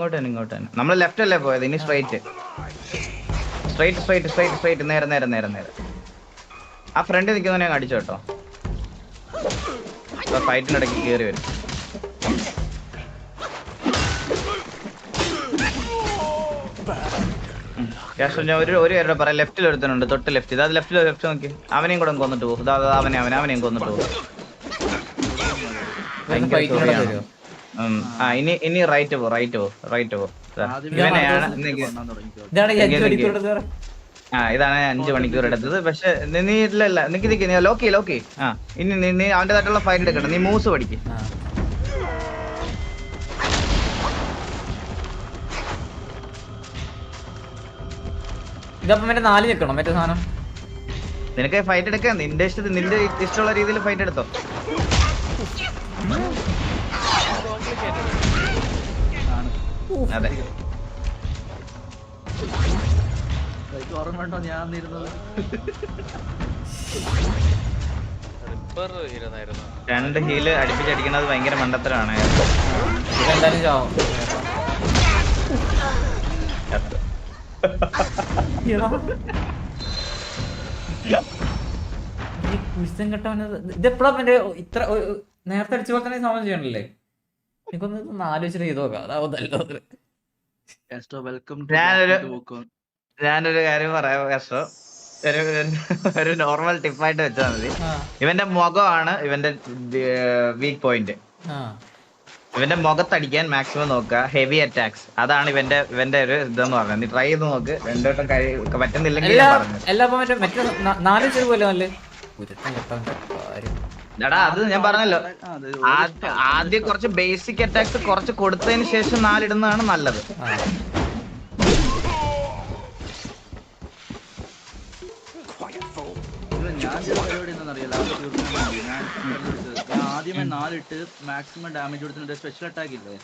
ഇങ്ങോട്ട് തന്നെ ഇങ്ങോട്ട് തന്നെ നമ്മൾ ലെഫ്റ്റ് അല്ലേ പോയത്? ഇനി straight straight straight straight straight നേരെ നേരെ നേരെ നേരെ. ആ ഫ്രണ്ടിൽ നിൽക്കുന്നവനെ ഞാൻ അടിച്ചു കേട്ടോ ഫൈറ്റിനിടയ്ക്ക് കയറി വരും. ഒരു ഒരു പേരുടെ പറയാം. ലെഫ്റ്റിൽ ഒരുത്തനുണ്ട്. തൊട്ട് ലെഫ്റ്റ് ഇതാ ലെഫ്റ്റിൽ ലെഫ്റ്റ് നോക്കി. അവനെയും കൂടെ കൊന്നിട്ട് പോകും. അവനെ അവനെ അവനെയും കൊന്നിട്ട് പോകും. ഭയങ്കര ആ. ഇനി ഇനി റൈറ്റ് പോ റൈറ്റ് പോ റൈറ്റ് പോ ഇവനെയാണ് ആ ഇതാണ് അഞ്ചു മണിക്കൂർ എടുത്തത്. പക്ഷെ നീ- ഇല്ല ഇല്ല നിക്ക് നിക്ക് നീ ലോക്കി ലോക്കി ആ ഇനി നീ നീ അവന്റെതായിട്ടുള്ള ഫൈൻ എടുക്കണം നീ മൂസ് പഠിക്ക്. ആ. ഇതപ്പം മറ്റേ നാല് നിൽക്കണം മറ്റേ സാധനം? നിനക്ക് ഫൈറ്റ് എടുക്കാം നിന്റെ ഇഷ്ടത്തിൽ നിന്റെ ഇഷ്ടമുള്ള രീതിയിൽ ഫൈറ്റ് എടുത്തോ? അതെ. ഓർമ്മയുണ്ടോ ഞാൻ നിന്നിരുന്നത്? രണ്ട് ഹീൽ അടിപ്പിച്ചടിക്കണത് ഭയങ്കര മണ്ടത്തരാണ് ഇതെപ്പോഴും ഇത്ര നേരത്തെ അടിച്ചു പോലെ തന്നെ സമയം ചെയ്യണല്ലേ? എനിക്കൊന്ന് ആലോചിച്ചിട്ട് ചെയ്ത് നോക്കാം. അതാവും നല്ലത് വെൽക്കം ഞാനൊരു- കാര്യം പറയാം കഷ്ടം ഒരു ഒരു നോർമൽ ടിപ്പായിട്ട് വെച്ചാൽ മതി. ഇവന്റെ മുഖമാണ് ഇവന്റെ വീക്ക് പോയിന്റ് ഇവന്റെ മുഖത്തടിക്കാൻ മാക്സിമം നോക്കുക. ഹെവി അറ്റാക്സ് അതാണ് ഇവന്റെ ഇവന്റെ ഒരു ഇതെന്ന് പറഞ്ഞത്. നീ ട്രൈ ചെയ്ത് നോക്ക്. രണ്ടോട്ടം കഴി പറ്റുന്നില്ലെങ്കിൽ എടാ അത് ഞാൻ പറഞ്ഞല്ലോ. ആദ്യം കുറച്ച് ബേസിക് അറ്റാക്സ് കുറച്ച് കൊടുത്തതിന് ശേഷം നാലിടുന്നതാണ് നല്ലത്. ആദ്യമേ നാലിട്ട് മാക്സിമം ഡാമേജ് കൊടുത്തിട്ട് സ്പെഷ്യൽ അറ്റാക്ക് ഇല്ലേ?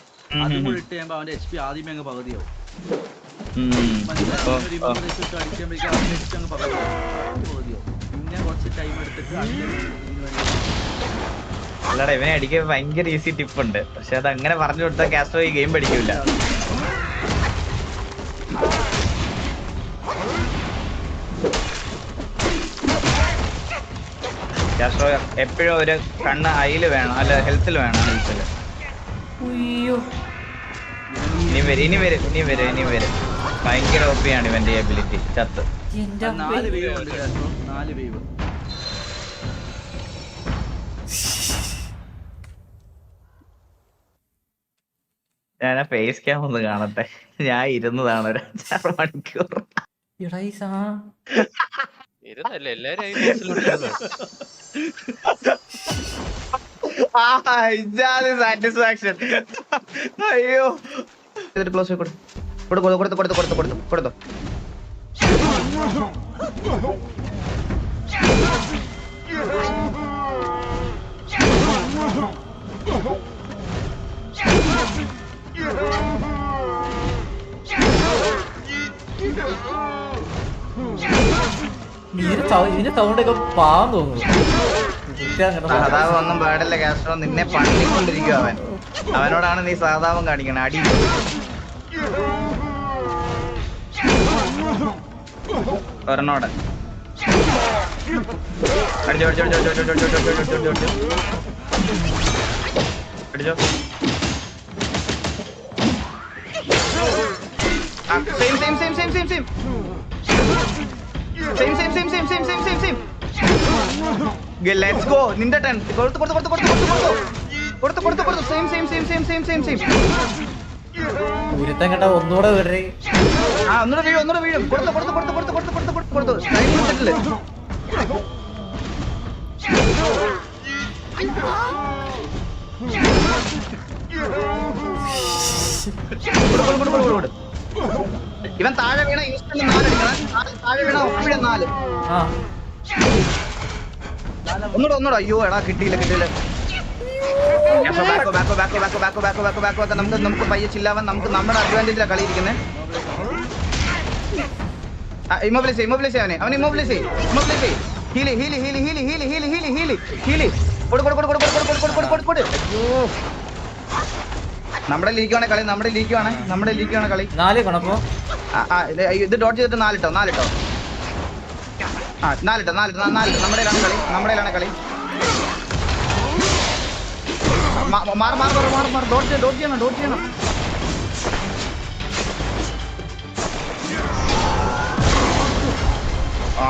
അതും കൂടി ഇട്ട് കഴിയുമ്പോ അവന്റെ എച്ച് പി ആദ്യമേ അങ്ങ് പകുതിയാവും. പിന്നെ കുറച്ച് ടൈം എടുത്തിട്ട് അല്ലടാ ഇവനെ അടിക്കാൻ ഭയങ്കര ഈസി ടിപ്പ് ഉണ്ട്. പക്ഷെ അത് അങ്ങനെ പറഞ്ഞു കൊടുത്താൽ കാസ്റ്റോ ഈ ഗെയിം പഠിക്കൂല കാസ്റ്റോ എപ്പോഴും ഒരു കണ്ണ് അയിൽ വേണം അല്ല ഹെൽത്തിൽ വേണം ഹെൽത്തിൽ ഇനി വരും ഇനി വരും ഇനി വരും ഇനി വരും. ഭയങ്കര ഓപ്പിയാണ് ഇവന്റെ എബിലിറ്റി ചത്ത്. നാല് വീവ് ഉണ്ട് നാല് വേവ് ഞാൻ ആ ഫേസ് ക്യാം ഒന്ന് കാണട്ടെ. ഞാൻ ഇരുന്നതാണ് ഒരു അഞ്ചാറ് മണിക്കൂർ. എടാ ഈ സാ ഇരുന്നല്ലേ എല്ലാരും ഈ ബസ്സിലുണ്ടായിരുന്നു സാറ്റിസ്ഫാക്ഷൻ അയ്യോ. ക്ലോസ് കൊടുത്തു കൊടുത്തു കൊടുത്തു കൊടുത്തു കൊടുത്തു കൊടുത്തു ഇതിന്റെ സൗണ്ട് ഒക്കെ പാവം തോന്നുന്നു. ഒന്നും പാടില്ല കാസ്ട്രോ നിന്നെ പണിക്കൊണ്ടിരിക്കും അവൻ. അവനോടാണ് നീ സഹതാപം കാണിക്കണം. അടി. ഒരെണ്ണോടെ. അടിച്ചോ അടിച്ചോ അടിച്ചോ അടിച്ചോ അടിച്ചോ അടിച്ചോ അടിച്ചോ അടിച്ചോ same same same same same same same same same same same same same same let's go നിന്റെ ടൺ കൊടുത്തു കൊടുത്തു കൊടുത്തു കൊടുത്തു കൊടുത്തു കൊടുത്തു കൊടുത്തു കൊടുത്തു same same same same same same same കുരുത്തം കേട്ട ഒന്നുകൂടെ വിടറി ആ ഒന്നുകൂടെ വീഴും ഒന്നുകൂടെ വീഴും കൊടുത്തു കൊടുത്തു കൊടുത്തു കൊടുത്തു കൊടുത്തു കൊടുത്തു കൊടുത്തു കൊടുത്തു ടൈം കൊടുത്തിട്ടില്ലേ കൊടു, കൊടു, കൊടു, കൊടു, കൊടു. ഇവൻ താഴെ വീണ ഇൻസ്റ്റന്റ് നാല് എടുക്കണം താഴെ- വീണ ഒപ്പിഴ നാല് ഒന്നുകൂടെ ഒന്നുകൂടെ അയ്യോ എടാ കിട്ടിയില്ല കിട്ടിയില്ല നമുക്ക് നമുക്ക് പയ്യെ ചില്ലാവാൻ നമുക്ക് നമ്മുടെ അഡ്വാന്റേജിലാണ് കളി ഇമോബിലൈസ് ഇമ്മോബിലൈസ് അവനെ അവൻ ഇമോബിലൈസ് ഇമ്മോബിലൈസ് ഹീലി ഹീലി ഹീലി ഹീലി ഹീലി ഹീലി ഹീലി ഹീലി ഹീലി കൊടു കൊടു കൊടു കൊടു കൊടു കൊടു കൊടു കൊടു കൊടു കൊടു നമ്മുടെ ലീക്കാണ് കളി നമ്മുടെ ലീക്കാണ് നമ്മുടെ ലീക്കാണ് കളി. നാല് കണപ്പോ ഇത് ഡോട്ട് ചെയ്തിട്ട് നാലിട്ടോ നാലിട്ടോ. ആ നാലിട്ടോ നാലിട്ടോ നാല് നാലിട്ടോ. നമ്മുടെ കളി നമ്മുടെ കളി. മാർ മാർ മാർ മാർ മാർ മാറ് ഡോട്ട് ചെയ്യണം ഡോട്ട് ചെയ്യണം ഡോട്ട് ചെയ്യണം.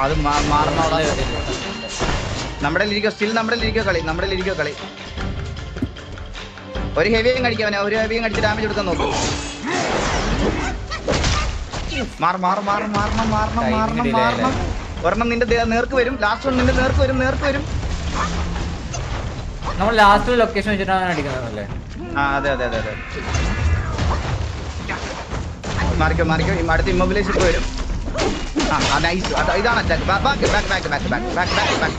അത് മാ- മാറണോടാ നമ്മുടെ ലിരിക്കോ സ്റ്റിൽ നമ്മുടെ ലിരിക്കോ കളി നമ്മുടെ ലിരിക്കോ കളി. ഒരു ഹെവിയും കടിക്കാവനെ ഒരു ഹെവിയും കടിച്ച് ഡാമേജ് എടുക്കാൻ നോക്കും. മാറും മാറും മാറും മാറണം മാറണം മാറണം മാറണം. ഒരെണ്ണം നിന്റെ നേർക്ക് വരും ലാസ്റ്റ് ഒന്ന് നിന്റെ നേർക്ക് വരും നേർക്ക് വരും. നമ്മൾ ലാസ്റ്റ് ലൊക്കേഷൻ വെച്ചിട്ടാണ് അടിക്കുന്നതല്ലേ ആ അതെ അതെ അതെ അതെ. മാറിക്കോ മാറിക്കോ അടുത്ത് ഇമ്മൊബിലൈസ് വരും. ആ ആ നൈസ് ഇതാണ് attack back back back back back back back back.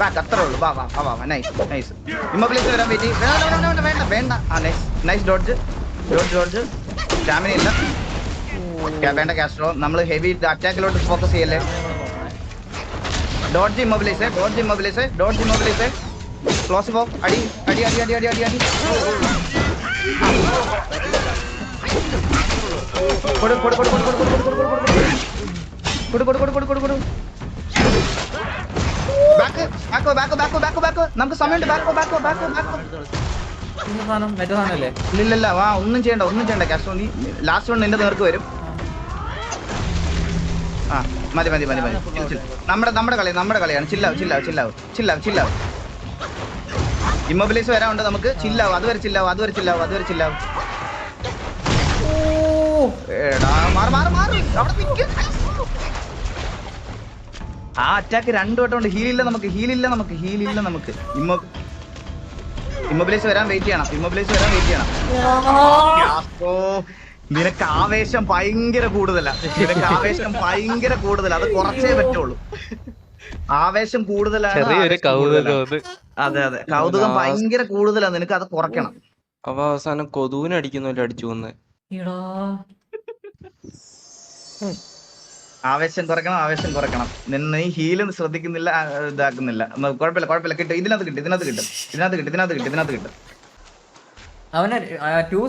Back അത്രേ ഉള്ളൂ വാ വാ വാ വാ നൈസ് നൈസ് ഇമ്മൊബിലൈസ് വരാൻ പറ്റി വേണ്ട വേണ്ട വേണ്ട ആ nice nice dodge dodge dodge stamina ഇല്ല വേണ്ട കാസ്ട്രോ നമ്മൾ ഹെവി അറ്റാക്കിലോട്ട് ഫോക്കസ് ചെയ്യല്ലേ dodge immobilise dodge immobilise dodge immobilise close പോ അടി അടി അടി അടി അടി അടി അടി കൊടു കൊടു കൊടു കൊടു കൊടു കൊടു കൊടു കൊടു കൊടു കൊടു കൊടു കൊടു കൊടു കൊടു ബാക്ക് ബാക്കോ ബാക്കോ ബാക്കോ ബാക്കോ ബാക്കോ. നമുക്ക് സമയമുണ്ട്. ബാക്കോ ബാക്കോ ബാക്കോ ബാക്കോ ഇല്ലില്ല ഒന്നും ചെയ്യണ്ട ഒന്നും ചെയ്യണ്ട. കാസ്റ്റോ നീ ലാസ്റ്റ് വൺ നിന്റെ നേർക്ക് വരും. ആ മതി മതി മതി മതി. നമ്മുടെ നമ്മുടെ കളി നമ്മുടെ കളിയാണ്. ചില്ലാവും ചില്ലാവും ചില്ലാവും ചില്ലാവും ചില്ലാവും ഇമ്മൊബിലൈസ് വരാനുണ്ട് നമുക്ക്. ചില്ലാവും അതുവരെ ചില്ലാവും അതുവരെ ചില്ലാവും അതുവരെ ചില്ലാവും എടാ മാറ് മാറ് മാറ്. അവിടെ നിക്ക്. ആ അറ്റാക്ക് രണ്ടു വട്ടം ഉണ്ട്. ഹീലില്ല നമുക്ക് ഹീലില്ല നമുക്ക് ഹീലില്ല നമുക്ക്. ഇമ്മോ ഇമ്മൊബിലൈസ് വരാൻ വെയിറ്റ് ചെയ്യണം ഇമ്മൊബിലൈസ് വരാൻ വെയിറ്റ് ചെയ്യണം. നിനക്ക് ആവേശം ഭയങ്കര കൂടുതലാ. നിനക്ക് ആവേശം ഭയങ്കര കൂടുതലാ. അത് കുറച്ചേ പറ്റുള്ളൂ. ആവേശം കൂടുതലാണ്. അതെ. അതെ കൗതുകം ഭയങ്കര കൂടുതലാ. നിനക്ക് അത് കുറയ്ക്കണം. അവ അവസാനം കൊതുവിനെ അടിക്കുന്നല്ലോ അടിച്ചു വന്ന്. ആവേശം കുറയ്ക്കണം ആവേശം കുറയ്ക്കണം നിന്ന് ഈ ഹീലും ശ്രദ്ധിക്കുന്നില്ല ഇതാക്കുന്നില്ല. കുഴപ്പമില്ല കുഴപ്പമില്ല. കിട്ടും. ഇതിനകത്ത് കിട്ടും ഇതിനകത്ത് കിട്ടും. ഇതിനകത്ത് കിട്ടും ഇതിനകത്ത് കിട്ടും ഇതിനകത്ത് കിട്ടും. അവന് ടു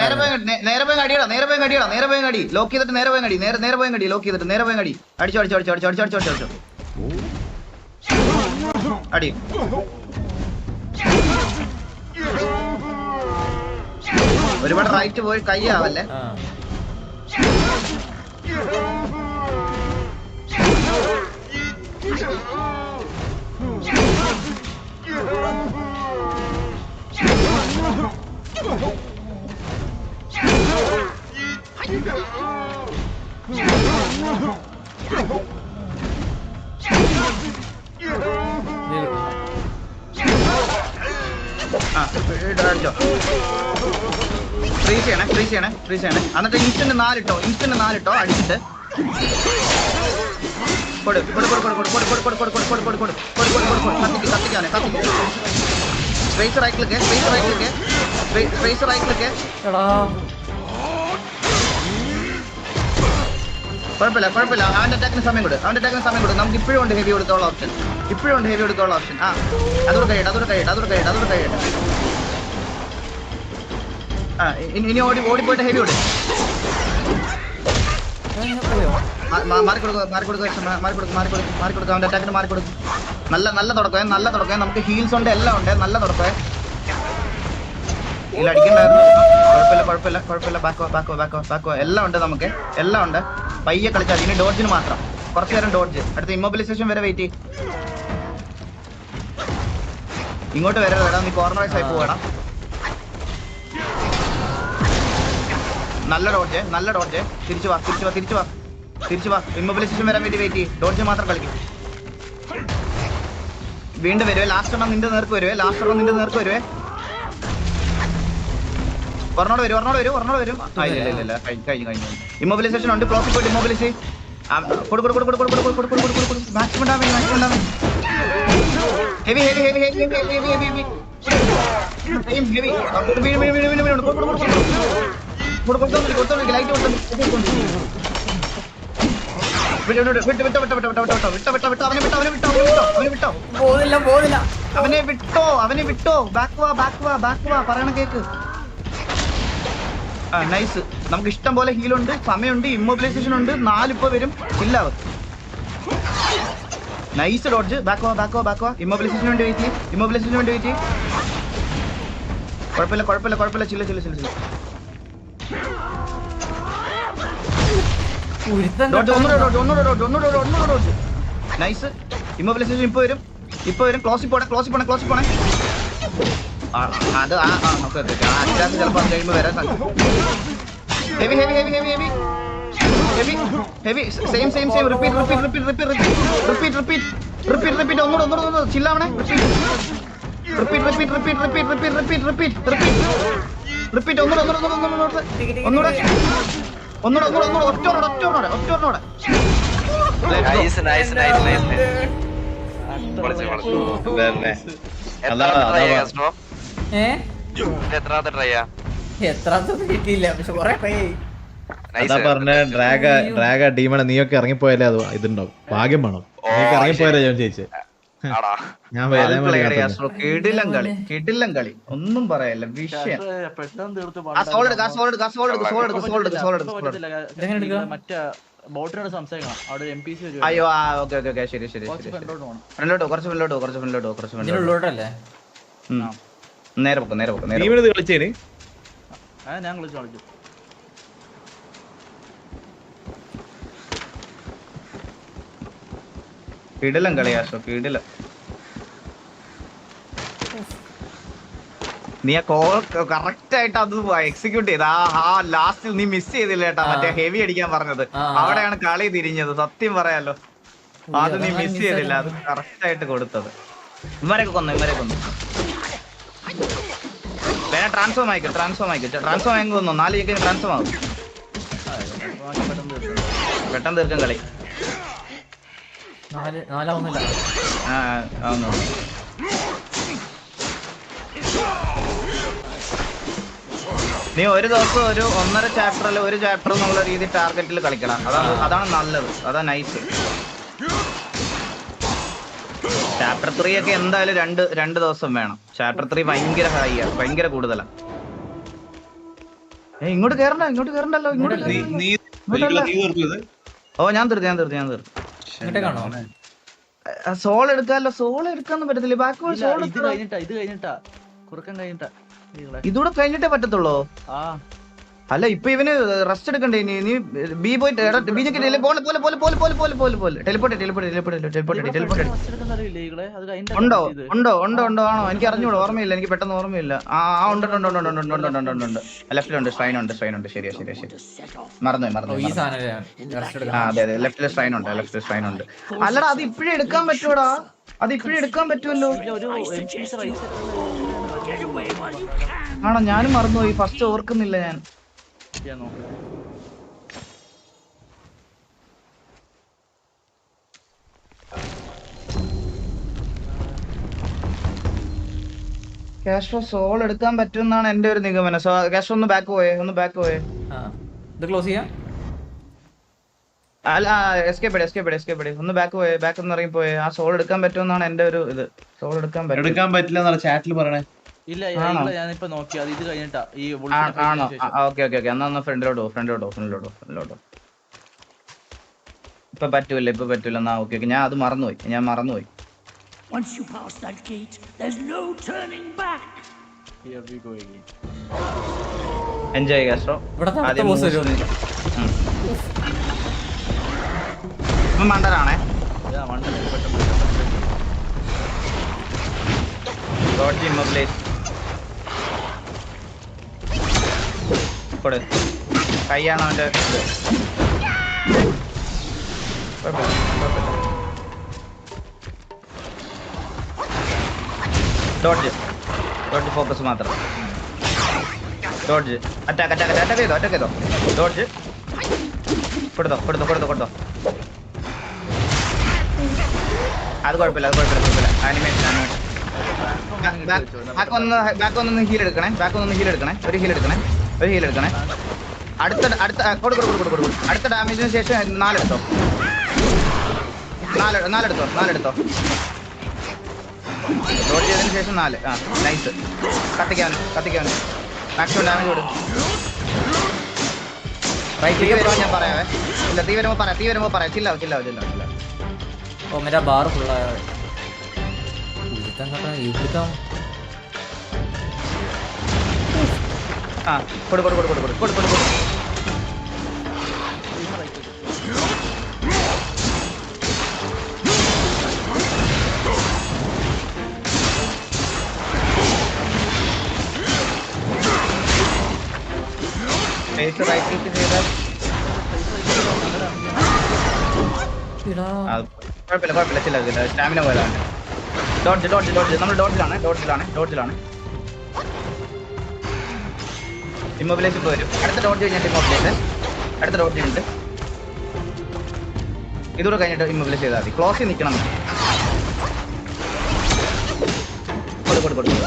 നേരെ പോയി നേരെ പോയി അടിയടാ നേരെ പോയി അടിയടാ നേരെ പോയി അടി. ലോക്ക് ചെയ്തിട്ട് നേരെ പോയി അടി നേരെ നേരെ പോയി അടി ലോക്ക് ചെയ്തിട്ട് നേരെ പോയി അടി. അടിച്ചോ അടിച്ചോ അടിച്ചോ അടിച്ചോ അടിച്ചോ അടിച്ചോ അടിച്ചോ. അടി. ഒരുപാട് റൈറ്റ് പോയി കൈ ആവല്ലേ ഫ്രീസ് ചെയ്യണേ ഫ്രീസ് ചെയ്യണേ ഫ്രീസ് ചെയ്യണേ. എന്നിട്ട് ഇൻസ്റ്റന്റ് നാലിട്ടോ ഇൻസ്റ്റന്റ് നാലിട്ടോ അടിച്ചിട്ട്. കൊടു കൊടു കൊടു കൊടു കൊടു കൊടു കൊടു കൊടു കൊടു കൊടു കൊടു കൊടു കൊടു കൊടു കൊടു കൊടു കത്തിക്ക് കത്തിക്കാനെ കത്തിക്ക് space right click space right click space right click എടാ കുഴപ്പമില്ല കുഴപ്പമില്ല അവന്റെ അറ്റാക്കിന് സമയം കൊടു അവന്റെ അറ്റാക്കിന് സമയം കൊടു നമുക്ക് ഇപ്പോഴും ഉണ്ട് ഹെവി കൊടുക്കാനുള്ള ഓപ്ഷൻ ഇപ്പോഴും ഉണ്ട് ഹെവി കൊടുക്കാനുള്ള ഓപ്ഷൻ ആ അതോട് കഴിയട്ടെ അതോട് കഴിയട്ടെ അതോട് കഴിയട്ടെ അതോട് കഴിയട്ടെ ആ ഇനി ഓടി ഓടിപ്പോയിട്ട് ഹെവി കൊടു നല്ല നല്ല തുടക്കമേ നല്ല തുടക്കമേ നമുക്ക് ഹീൽസ് ഉണ്ട് എല്ലാം ഉണ്ട്. നല്ല കുഴപ്പമില്ല ബാക്കോ ബാക്കോ ബാക്കോ ബാക്കോ എല്ലാം ഉണ്ട് നമുക്ക്. എല്ലാം ഉണ്ട്. പയ്യെ കളിച്ചാൽ ഇനി ഡോഡ്ജിന് മാത്രം. കുറച്ച് നേരം ഡോഡ്ജ് അടുത്ത ഇമ്മൊബിലൈസേഷൻ വരെ വെയിറ്റ് ഇങ്ങോട്ട് വരെ വേണം നീ കോർണർ വൈസ് ആയി പോകണം നല്ല ഡോഡ്ജ് നല്ല ഡോഡ്ജ് തിരിച്ചു വാ തിരിച്ചു വാ തിരിച്ചു വാ. തിരിച്ചു വാ ഇമ്മൊബിലൈസേഷൻ വരാൻ വേണ്ടി വെയിറ്റ് ചെയ്യും ഡോഡ്ജ് മാത്രം കളിക്കും വീണ്ടും വരുവേ ലാസ്റ്റ് എണ്ണം നിന്റെ നേർക്ക് വരുവേ ലാസ്റ്റ് എണ്ണം നിന്റെ നേർക്ക് വരുവേ ഒരെണ്ണോട് വരും ഒരെണ്ണോട് വരും ഒരെണ്ണോട് വരും ഇല്ല കഴിഞ്ഞു കഴിഞ്ഞു ഇമ്മൊബിലൈസേഷൻ ഉണ്ട് ക്ലോസിൽ പോയിട്ട് immobilise heavy heavy heavy heavy heavy heavy heavy heavy heavy heavy വീണ് അവനെ വിട്ടോ അവനെ വിട്ടോ ബാക്ക് വാ ബാക്ക് പറയണ കേക്ക് നൈസ് നമുക്ക് ഇഷ്ടം പോലെ ഹീലുണ്ട് സമയമുണ്ട് ഇമ്മൊബിലൈസേഷൻ ഉണ്ട് നാലിപ്പോ വരും ചില്ലാവ് നൈസ് ഡോഡ്ജ് ബാക്കുവാ ബാക്കുവാ ബാക്കുവാ ഇമ്മൊബിലൈസേഷൻ വേണ്ടി വെയിറ്റ് ചെയ്യും ഇമ്മൊബിലൈസേഷൻ വേണ്ടി വെയിറ്റ് ചെയ്യും കുഴപ്പമില്ല കുഴപ്പമില്ല കുഴപ്പമില്ല ചില്ല ചില്ല ചില്ല ചില്ല നൈസ് ഇമ്മോബിലൈസേഷൻ ഇപ്പൊ വരും ഇപ്പൊ വരും ക്ലോസിൽ പോണേ ക്ലോസിൽ പോണേ ക്ലോസിൽ പോണേ അത് ആ ആ ആ അറ്റാക്ക് ചിലപ്പോൾ അത് കഴിയുമ്പോൾ വരാൻ heavy heavy heavy heavy heavy heavy heavy same same same repeat repeat repeat repeat repeat repeat repeat repeat ഒന്നുകൂടെ ഒന്നുകൂടെ ഒന്നുകൂടെ ചില്ലാവണേ repeat repeat repeat repeat repeat repeat repeat repeat repeat ഒന്നുകൂടെ ഒന്നുകൂടെ ഒന്നുകൂടെ ഒന്നുകൂടെ ഒന്നുകൂടെ ഒന്നുകൂടെ ഒറ്റ ഡ്രാഗ ഡ്രാഗ ഡീമണ നീയൊക്കെ ഇറങ്ങിപ്പോയാലേ അത് ഇതുണ്ടാവും. ഭാഗ്യം വേണം. നീയൊക്കെ ഞാൻ ചേച്ചി കിടിലം കളി കിടിലം ഒന്നും പറയല്ല വിഷയം. അവിടെ അയ്യോ ആ ഓക്കെ ഓക്കെ ശരി ശരി ഫ്രണ്ടിലോട്ട് കുറച്ച് ഫ്രണ്ടിലോട്ട് കുറച്ച് ഫ്രണ്ടിലോട്ട് കുറച്ച് നേരെ പൊക്ക നേരെ പൊക്ക നേരെ ഞാൻ കളിച്ചു കിടിലം കളിയാശോ കിടിലം. നീ ആ കോൾ കറക്റ്റ് ആയിട്ട് അത് എക്സിക്യൂട്ട് ചെയ്ത്. ആ ആ ലാസ്റ്റിൽ നീ മിസ് ചെയ്തില്ല കേട്ടാ. മറ്റേ ഹെവി അടിക്കാൻ പറഞ്ഞത്. അവിടെയാണ് കളി തിരിഞ്ഞത്. സത്യം പറയാലോ. അത് നീ മിസ് ചെയ്തില്ല. അത്. കറക്റ്റ് ആയിട്ട് കൊടുത്തത്. ഇവരൊക്കെ കൊന്നു ഇവരെ കൊന്നു. വേണേ ട്രാൻസ്ഫോം ആയിക്കോ ട്രാൻസ്ഫോം ആയിക്കോ. ട്രാൻസ്ഫോം ആയി കൊന്നു നാല് ചെക്കിന് ട്രാൻസ്ഫോം ആകും പെട്ടെന്ന് തീർക്കും കളി. ആ ആവുന്നു. നീ ഒരു ദിവസം ഒരു ഒന്നര ചാപ്റ്റർ അല്ലെ ഒരു ചാപ്റ്റർ എന്നുള്ള രീതി ടാർഗറ്റിൽ കളിക്കണം. അതാണ് അതാണ് നല്ലത്. അതാ നൈസ് ചാപ്റ്റർ ത്രീ ഒക്കെ എന്തായാലും രണ്ട് രണ്ട് ദിവസം വേണം. ചാപ്റ്റർ ത്രീ ഭയങ്കര ഹൈ ആണ് ഭയങ്കര കൂടുതലാണ് ഏ ഇങ്ങോട്ട് കേറണ്ട. ഇങ്ങോട്ട് കേറണ്ടല്ലോ. ഇങ്ങോട്ട് നീ നീ ഇങ്ങോട്ടല്ല. നീ തീർത്തു ഓ ഞാൻ തീർത്തു ഞാൻ തീർത്തു ഞാൻ തീർത്തു. സോൾ എടുക്കാല്ലോ. സോൾ എടുക്കാന്ന് പറ്റത്തില്ല. ബാക്കി സോൾ ഇത് കഴിഞ്ഞിട്ടാ ഇത് കഴിഞ്ഞിട്ടാ. കുറുക്കൻ കഴിഞ്ഞിട്ടാ. ഇതൂടെ കഴിഞ്ഞിട്ടേ പറ്റത്തുള്ളൂ? ആ. അല്ല ഇപ്പൊ ഇവന് റെസ്റ്റ് എടുക്കണ്ടേ നീ നീ ബി പോയിട്ട് എടാ ബി ജെ പോലെ പോലെ പോലെ പോലെ പോലെ പോലെ പോലെ പോലെ. ടെലിപ്പോട്ടെ ടെലിപ്പോട്ടെ ടെലിപ്പോട്ടെ ടെലിപ്പോട്ടെ ടെലിപ്പോട്ടെ ഉണ്ടോ? ഉണ്ടോ? ഉണ്ടോ? ഉണ്ടോ? ആണോ? എനിക്ക് അറിഞ്ഞൂടെ. ഓർമ്മയില്ല. എനിക്ക് പെട്ടെന്ന് ഓർമ്മയില്ല. ആ ആ ഉണ്ട് ഉണ്ട് ഉണ്ട് ഉണ്ട് ഉണ്ട് ഉണ്ട് ഉണ്ട് ഉണ്ട്. ഉണ്ട്. ലെഫ്റ്റിലുണ്ട് സ്ട്രൈൻ ഉണ്ട് സ്ട്രൈൻ ഉണ്ട്. ശരിയാ ശരിയാ ശരി മറന്നു മറന്നു ഈ സാധനം റെസ്റ്റ് ആ അതെ അതെ. ലെഫ്റ്റിലെ സ്ട്രൈൻ ഉണ്ട് ലെഫ്റ്റിലെ സ്ട്രൈൻ ഉണ്ട്. അല്ലടാ അത് ഇപ്പഴേ എടുക്കാൻ പറ്റൂടാ. അത് ഇപ്പഴേ എടുക്കാൻ പറ്റുമല്ലോ. ആണോ? ഞാനും മറന്നുപോയി. ഫസ്റ്റ് ഓർക്കുന്നില്ല ഞാൻ. നോക്ക്. കാസ്ട്രോ സോൾ എടുക്കാൻ പറ്റുമെന്നാണ് എന്റെ ഒരു നിഗമനം. ക്യാഷ് ഒന്ന് ബാക്ക് പോയേ ഒന്ന് ബാക്ക് പോയേ. ഇത് ക്ലോസ് ചെയ്യാം? അല്ല എസ്കേപ്പ് എസ്കേപ്പ് എസ്കേപ്പ് ഒന്ന് ബാക്ക് പോയേ ബാക്ക് ഒന്ന് ഇറങ്ങി പോയേ ആ സോൾ എടുക്കാൻ പറ്റുമെന്നാണ് എന്റെ ഒരു ഇത്. സോൾ എടുക്കാൻ പറ്റും എടുക്കാൻ പറ്റില്ല എന്നാണ് ചാറ്റിൽ പറയണേ. ഇല്ല ഇല്ല ഞാൻ ഞാനിപ്പോ നോക്കി. അത് ഇത് കഴിഞ്ഞിട്ടാ. ഈ ആണോ. ഓക്കെ ഓക്കെ ഓക്കെ എന്നാ ഫ്രണ്ടിലോട്ടോ ഫ്രണ്ടിലോട്ടോ ഫ്രണ്ടിലോട്ടോ ഫ്രണ്ടിലോട്ടോ ഇപ്പൊ പറ്റൂല ഇപ്പൊ പറ്റൂല. എന്നാ ഓക്കെ ഓക്കെ ഞാൻ അത് മറന്നുപോയി. ഞാൻ മറന്നുപോയി. Once you pass that gate, there's no turning back. Here we go again. ഇവിടത്തെ അടുത്ത ആദ്യം. ഇപ്പൊ മണ്ടനാണേ. ഇതാ, മണ്ടനെ പെട്ടെന്ന് പെട്ടെന്ന്. ഡോട്ട് ഇമ്മൊബിലൈസ് കൊടു കൈയാണ് കുഴപ്പമില്ല. ഡോഡ്ജ് ഡോഡ്ജ് ഫോക്കസ് മാത്രം. ഡോഡ്ജ് അറ്റാക്ക് അറ്റാക്ക് അറ്റാക്ക് ചെയ്തോ അറ്റാക്ക് ചെയ്തോ. ഡോഡ്ജ് കൊടുത്തോ കൊടുത്തോ കൊടുത്തോ കൊടുത്തോ. അത് കുഴപ്പമില്ല അത് കുഴപ്പമില്ല കുഴപ്പമില്ല. ആനിമേഷൻ ആനിമേഷൻ ബാക്ക് ഒന്ന് ബാക്ക് ഒന്ന് ഹീൽ എടുക്കണേ ബാക്ക് ഒന്ന് ഹീൽ എടുക്കണേ ഒരു ഹീൽ എടുക്കണേ. ഒരു ഹീൽ എടുക്കണേ. അടുത്ത അടുത്ത കൊടുക്കും കൊടു കൊടു കൊടു കൊടു കൊടു. അടുത്ത ഡാമേജിന് ശേഷം നാലെടുത്തോ. നാല് നാലെടുത്തോ നാലെടുത്തോ. ലോഡ് ചെയ്തതിന് ശേഷം നാല്. ആ നൈസ് കത്തിക്കാൻ കത്തിക്കാൻ. മാക്സിമം ഡാമേജ് കൊടുക്കും തീ click വരുമ്പോ ഞാൻ പറയാവേ. ഇല്ല തീ വരുമ്പോ പറയാം തീ വരുമ്പോ പറയാം. ചില്ലാവും ചില്ലാവും ചില്ലാവും ചില്ലാവും ഓ मेरा ബാർ ഫുള്ളായ ഇവിടുത്തെ ഇവിടുത്തെ ആ കൊടു കൊടു കൊടു കൊടു കൊടു കൊടു കൊടു. കൊടു right click ചെയ്താൽ കുഴപ്പമില്ല കുഴപ്പമില്ല ചില സ്റ്റാമിന പോയതാണ്. ഡോഡ്ജ് ഡോഡ്ജ് ഡോഡ്ജ് നമ്മൾ ഡോഡ്ജിലാണ് ഡോഡ്ജിലാണ് ഡോഡ്ജിലാണ് ഇമ്മൊബിലൈസ് ഇപ്പോൾ വരും. അടുത്ത ഡോട്ട് കഴിഞ്ഞിട്ട് ഇമ്മൊബിലൈസ് അടുത്ത ഡോട്ട് ഉണ്ട് ഇതൂടെ കഴിഞ്ഞിട്ട് ഇമ്മൊബിലൈസ് ചെയ്താൽ മതി. ക്ലോസിൽ നിൽക്കണം കൊടു കൊടു കൊടു കൊടു.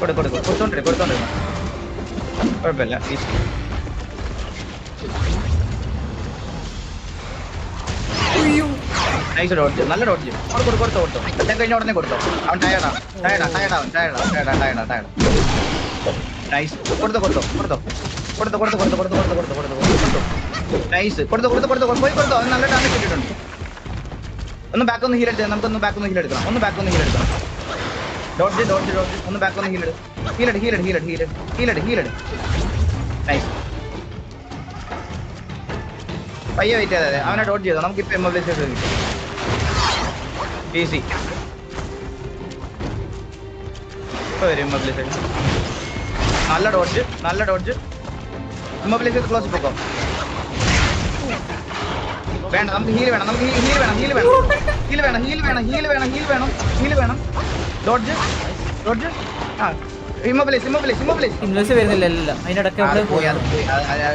കൊടു കൊടു കൊടുത്തോണ്ടിരി കൊടുത്തോണ്ടിരി. കുഴപ്പമില്ല. ഈസി നൈസ് ഡോട്ട് നല്ല ഡോട്ട് കൊടു കൊടുത്തു കൊടുത്തോ കൊടുത്തോ അറ്റം കഴിഞ്ഞ ഉടനെ കൊടുത്തോ അവൻ ടയർഡാ ടയർഡാ ടയർഡാ ടയർഡാ ടയർഡാ ടയർഡാ ടയർഡാ നൈസ് കൊടുത്തോ കൊടുത്തോ കൊടുത്തോ കൊടുത്തോ കൊടുത്തോ കൊടുത്തോ കൊടുത്തോ കൊടുത്തോ കൊടുത്തോ കൊടുത്തോ കൊടുത്തോ നൈസ് കൊടുത്തോ കൊടുത്തോ കൊടുത്തോ പോയി കൊടുത്തോ അവൻ നല്ല ഡാമേജ് കിട്ടിയിട്ടുണ്ട് ഒന്ന് ബാക്ക് ഒന്ന് ഹീൽ എടുത്ത് നമുക്കൊന്ന് ബാക്ക് ഒന്ന് ഹീൽ എടുക്കാം ഒന്ന് ബാക്ക് ഒന്ന് ഹീൽ എടുക്കണം ഡോട്ട് ഡോട്ട് ഡോട്ട് ഒന്ന് ബാക്ക് ഒന്ന് ഹീൽ എടു ഹീൽ എടു ഹീൽ എടു ഹീൽ എടു ഹീൽ എടു ഹീൽ എടു ഹീൽ എടു നൈസ് പയ്യെ വെയിറ്റ് ചെയ്താൽ. അവനെ ഡോട്ട് ചെയ്തോ നമുക്ക് ഇപ്പൊ എംബിലൈസ് ചെയ്ത് കിട്ടും ഈസി വരും ഇമ്മൊബിലൈസേഷൻ നല്ല ഡോഡ്ജ് നല്ല ഡോഡ്ജ് ഇമ്മൊബിലൈസ് ക്ലോസ് പോക്കോ വേണ്ട നമുക്ക് ഹീൽ വേണം നമുക്ക് ഹീൽ വേണം ഹീൽ വേണം. ഹീൽ വേണം ഹീൽ വേണം ഹീൽ വേണം ഹീൽ വേണം ഹീൽ വേണം. ഡോഡ്ജ് ഡോഡ്ജ് ആ ഇമ്മബിലൈസ് ഇമ്മബിലൈസ് ഇമ്മബിലൈസ് ഇൻവെസ്റ്റ് വരുന്നില്ല ഇല്ല അതിനിടയ്ക്ക് അത് അവിടെ പോയി അത് പോയി.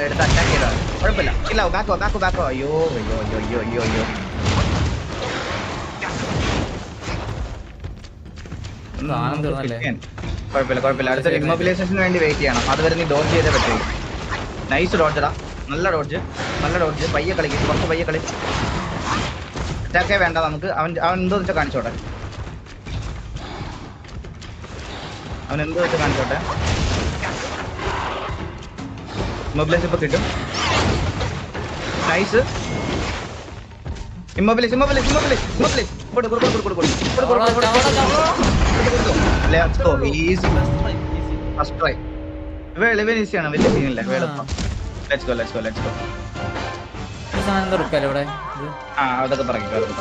എടുത്ത് അറ്റാക്ക് ചെയ്താൽ കുഴപ്പമില്ല. ഇല്ല ബാക്കോ ബാക്കോ ബാക്കോ അയ്യോ അയ്യോ അയ്യോ അയ്യോ അയ്യോ. കുഴപ്പമില്ല കുഴപ്പമില്ല. അടുത്ത ഇമ്മൊബിലൈസേഷന് വേണ്ടി വെയിറ്റ് ചെയ്യണം. അതുവരെ നീ ഡോഡ്ജ് ചെയ്തേ പറ്റുള്ളൂ നൈസ് ഡോഡ്ജടാ നല്ല ഡോഡ്ജ് നല്ല ഡോഡ്ജ് പയ്യെ കളിക്കും. കുറച്ച് പയ്യെ കളി. അറ്റാക്കേ വേണ്ട നമുക്ക്. അവൻ അവൻ എന്തോ വെച്ചാൽ കാണിച്ചോട്ടെ? അവൻ എന്തോ വെച്ചാൽ കാണിച്ചോട്ടെ? ഇമ്മൊബിലൈസ് ഇപ്പൊ കിട്ടും. Nice immobilise immobilise immobilise immobilise കൊടു കൊടു കൊടു കൊടു കൊടു ലെറ്റ്സ് ഗോ ഫസ്റ്റ് ട്രൈ വേള ഇല്ല. Let's go let's go let's go ഇവിടെ? ആ അതൊക്കെ പറയാം അതൊക്കെ